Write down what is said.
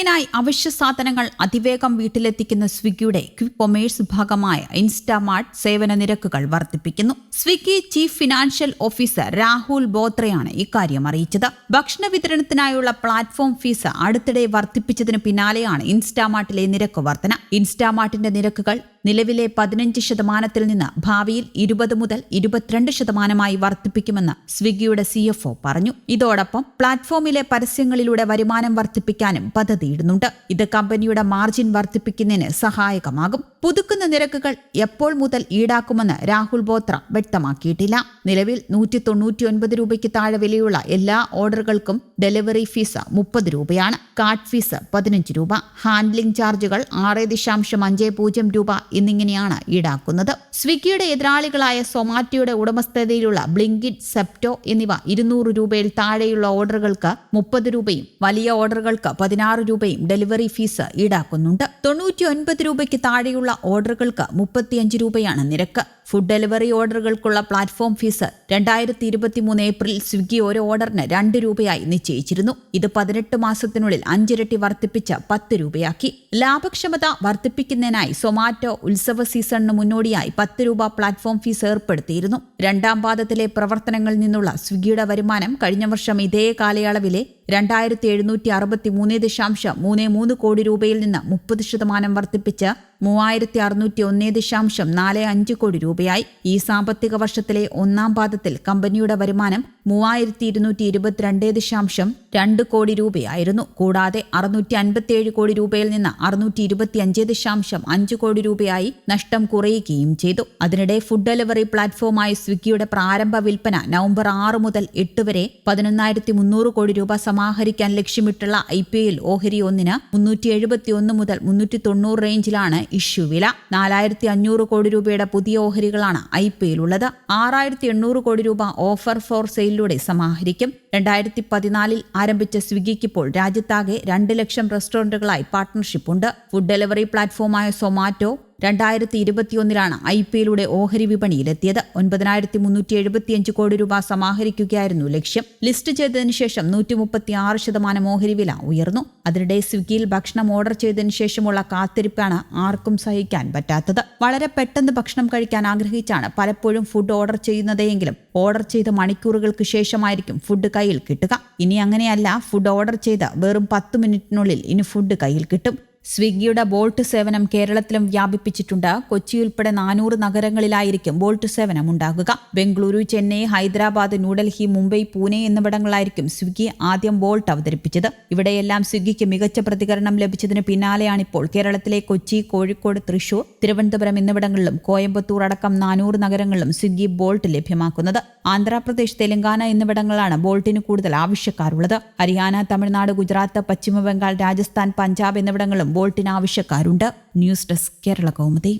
ഓൺലൈനായി അവശ്യ സാധനങ്ങൾ അതിവേഗം വീട്ടിലെത്തിക്കുന്ന സ്വിഗ്ഗിയുടെ ക്വിക്ക് കൊമേഴ്സ് ഭാഗമായ ഇൻസ്റ്റാമാർട്ട് സേവന നിരക്കുകൾ വർദ്ധിപ്പിക്കുന്നു. Swiggy chief financial officer Rahul ബോത്രയാണ് ഇക്കാര്യം അറിയിച്ചത്. ഭക്ഷണ വിതരണത്തിനായുള്ള പ്ലാറ്റ്ഫോം ഫീസ് അടുത്തിടെ വർദ്ധിപ്പിച്ചതിന് പിന്നാലെയാണ് ഇൻസ്റ്റാമാർട്ടിലെ നിരക്ക് വർധന. ഇൻസ്റ്റാമാർട്ടിന്റെ നിരക്കുകൾ നിലവിലെ പതിനഞ്ച് ശതമാനത്തിൽ നിന്ന് ഭാവിയിൽ ഇരുപത് മുതൽ ഇരുപത്തിരണ്ട് ശതമാനമായി വർദ്ധിപ്പിക്കുമെന്ന് സ്വിഗ്ഗിയുടെ സിഎഫ്ഒ പറഞ്ഞു. ഇതോടൊപ്പം പ്ലാറ്റ്ഫോമിലെ പരസ്യങ്ങളിലൂടെ വരുമാനം വർദ്ധിപ്പിക്കാനും പദ്ധതിയിടുന്നുണ്ട്. ഇത് കമ്പനിയുടെ മാർജിൻ വർദ്ധിപ്പിക്കുന്നതിന് സഹായകമാകും. പുതുക്കുന്ന നിരക്കുകൾ എപ്പോൾ മുതൽ ഈടാക്കുമെന്ന് രാഹുൽ ബോത്ര വ്യക്തമാക്കിയിട്ടില്ല. നിലവിൽ നൂറ്റി തൊണ്ണൂറ്റിയൊൻപത് രൂപയ്ക്ക് താഴെ വിലയുള്ള എല്ലാ ഓർഡറുകൾക്കും ഡെലിവറി ഫീസ് മുപ്പത് രൂപയാണ്. കാർഡ് ഫീസ് പതിനഞ്ച് രൂപ. ഹാൻഡ്ലിംഗ് ചാർജുകൾ ആറ് ദശാംശം അഞ്ച് പൂജ്യം രൂപ എന്നിങ്ങനെയാണ് ഈടാക്കുന്നത്. സ്വിഗ്ഗിയുടെ എതിരാളികളായ സൊമാറ്റോയുടെ ഉടമസ്ഥതയിലുള്ള ബ്ലിങ്കിറ്റ് സെപ്റ്റോ എന്നിവ ഇരുന്നൂറ് രൂപയിൽ താഴെയുള്ള ഓർഡറുകൾക്ക് മുപ്പത് രൂപയും വലിയ ഓർഡറുകൾക്ക് പതിനാറ് രൂപയും ഡെലിവറി ഫീസ് ഈടാക്കുന്നുണ്ട്. തൊണ്ണൂറ്റി ഒൻപത് രൂപയ്ക്ക് താഴെയുള്ള ഓർഡറുകൾക്ക് മുപ്പത്തിയഞ്ച് രൂപയാണ് നിരക്ക്. ഫുഡ് ഡെലിവറി ഓർഡറുകൾക്കുള്ള പ്ലാറ്റ്ഫോം ഫീസ് രണ്ടായിരത്തി ഇരുപത്തിമൂന്ന് ഏപ്രിൽ സ്വിഗ്ഗി ഒരു ഓർഡറിന് രണ്ട് രൂപയായി നിശ്ചയിച്ചിരുന്നു. ഇത് പതിനെട്ട് മാസത്തിനുള്ളിൽ അഞ്ചിരട്ടി വർദ്ധിപ്പിച്ച് പത്ത് രൂപയാക്കി. ലാഭക്ഷമത വർദ്ധിപ്പിക്കുന്നതിനായി സൊമാറ്റോ ഉത്സവ സീസണിന് മുന്നോടിയായി പത്ത് രൂപ പ്ലാറ്റ്ഫോം ഫീസ് ഏർപ്പെടുത്തിയിരുന്നു. രണ്ടാം പാദത്തിലെ പ്രവർത്തനങ്ങളിൽ നിന്നുള്ള സ്വിഗ്ഗിയുടെ വരുമാനം കഴിഞ്ഞ വർഷം ഇതേ കാലയളവിലെ രണ്ടായിരത്തി എഴുന്നൂറ്റി അറുപത്തി മൂന്ന് ദശാംശം മൂന്ന് മൂന്ന് കോടി രൂപയിൽ നിന്ന് മുപ്പത് ശതമാനം വർദ്ധിപ്പിച്ച് മൂവായിരത്തി അറുന്നൂറ്റി ഒന്ന് ദശാംശം നാല് അഞ്ച് കോടി രൂപയായി. ഈ സാമ്പത്തിക വർഷത്തിലെ ഒന്നാം പാദത്തിൽ കമ്പനിയുടെ വരുമാനം മൂവായിരത്തി ഇരുന്നൂറ്റി ഇരുപത്തിരണ്ട് ദശാംശം രണ്ട് കോടി രൂപയായിരുന്നു. കൂടാതെ അറുന്നൂറ്റി അൻപത്തിയേഴ് കോടി രൂപയിൽ നിന്ന് അറുന്നൂറ്റി ഇരുപത്തി അഞ്ച് ദശാംശം അഞ്ച് കോടി രൂപയായി നഷ്ടം കുറയുകയും ചെയ്തു. അതിനിടെ ഫുഡ് ഡെലിവറി പ്ലാറ്റ്ഫോമായ സ്വിഗ്ഗിയുടെ പ്രാരംഭ വിൽപ്പന നവംബർ ആറ് മുതൽ എട്ട് വരെ പതിനൊന്നായിരത്തി മുന്നൂറ് കോടി രൂപ സമാഹരിക്കാൻ ലക്ഷ്യമിട്ടുള്ള ഐ പി എൽ ഓഹരി ഒന്നിന് മുന്നൂറ്റി എഴുപത്തി ഒന്ന് മുതൽ മുന്നൂറ്റി തൊണ്ണൂറ് റേഞ്ചിലാണ് ഇഷ്യൂ വില. നാലായിരത്തി അഞ്ഞൂറ് കോടി രൂപയുടെ പുതിയ ഓഹരികളാണ് ഐ പി എല്ലുള്ളത് ആറായിരത്തി എണ്ണൂറ് കോടി രൂപ ഓഫർ ഫോർ സെയിലിലൂടെ സമാഹരിക്കും. രണ്ടായിരത്തി പതിനാലിൽ ആരംഭിച്ച സ്വിഗ്ഗിക്കിപ്പോൾ രാജ്യത്താകെ രണ്ട് ലക്ഷം റെസ്റ്റോറന്റുകളായി പാർട്ട്ണർഷിപ്പുണ്ട്. ഫുഡ് ഡെലിവറി പ്ലാറ്റ്ഫോമായ സൊമാറ്റോ രണ്ടായിരത്തി ഇരുപത്തിയൊന്നിലാണ് ഐ പി എല്ലുടെ ഓഹരി വിപണിയിലെത്തിയത്. ഒൻപതിനായിരത്തി മുന്നൂറ്റി എഴുപത്തിയഞ്ച് കോടി രൂപ സമാഹരിക്കുകയായിരുന്നു ലക്ഷ്യം. ലിസ്റ്റ് ചെയ്തതിനു ശേഷം നൂറ്റി മുപ്പത്തി ആറ് ശതമാനം ഓഹരി വില ഉയർന്നു. അതിനിടെ സ്വിഗ്ഗിയിൽ ഭക്ഷണം ഓർഡർ ചെയ്തതിനു ശേഷമുള്ള കാത്തിരിപ്പാണ് ആർക്കും സഹിക്കാൻ പറ്റാത്തത്. വളരെ പെട്ടെന്ന് ഭക്ഷണം കഴിക്കാൻ ആഗ്രഹിച്ചാണ് പലപ്പോഴും ഫുഡ് ഓർഡർ ചെയ്യുന്നതെങ്കിലും ഓർഡർ ചെയ്ത മണിക്കൂറുകൾക്ക് ശേഷമായിരിക്കും ഫുഡ് കയ്യിൽ കിട്ടുക. ഇനി അങ്ങനെയല്ല ഫുഡ് ഓർഡർ ചെയ്ത് വെറും പത്ത് മിനിറ്റിനുള്ളിൽ ഇനി ഫുഡ് കയ്യിൽ കിട്ടും. സ്വിഗ്ഗിയുടെ ബോൾട്ട് സേവനം കേരളത്തിലും വ്യാപിപ്പിച്ചിട്ടുണ്ട്. കൊച്ചി ഉൾപ്പെടെ നാനൂറ് നഗരങ്ങളിലായിരിക്കും ബോൾട്ട് സേവനം ഉണ്ടാകുക. ബംഗളൂരു ചെന്നൈ ഹൈദരാബാദ് ന്യൂഡൽഹി മുംബൈ പൂനെ എന്നിവിടങ്ങളിലായിരിക്കും സ്വിഗ്ഗി ആദ്യം ബോൾട്ട് അവതരിപ്പിച്ചത്. ഇവിടെയെല്ലാം സ്വിഗ്ഗിക്ക് മികച്ച പ്രതികരണം ലഭിച്ചതിന് പിന്നാലെയാണിപ്പോൾ കേരളത്തിലെ കൊച്ചി കോഴിക്കോട് തൃശൂർ തിരുവനന്തപുരം എന്നിവിടങ്ങളിലും കോയമ്പത്തൂർ അടക്കം നാനൂറ് നഗരങ്ങളിലും സ്വിഗ്ഗി ബോൾട്ട് ലഭ്യമാക്കുന്നത്. ആന്ധ്രാപ്രദേശ് തെലങ്കാന എന്നിവിടങ്ങളിലാണ് ബോൾട്ടിന് കൂടുതൽ ആവശ്യക്കാരുള്ളത്. ഹരിയാന തമിഴ്നാട് ഗുജറാത്ത് പശ്ചിമബംഗാൾ രാജസ്ഥാൻ പഞ്ചാബ് എന്നിവിടങ്ങളിലും ബോൾട്ടിന് ആവശ്യക്കാരുണ്ട് ന്യൂസ് ഡെസ്ക് കേരള കൗമുദി.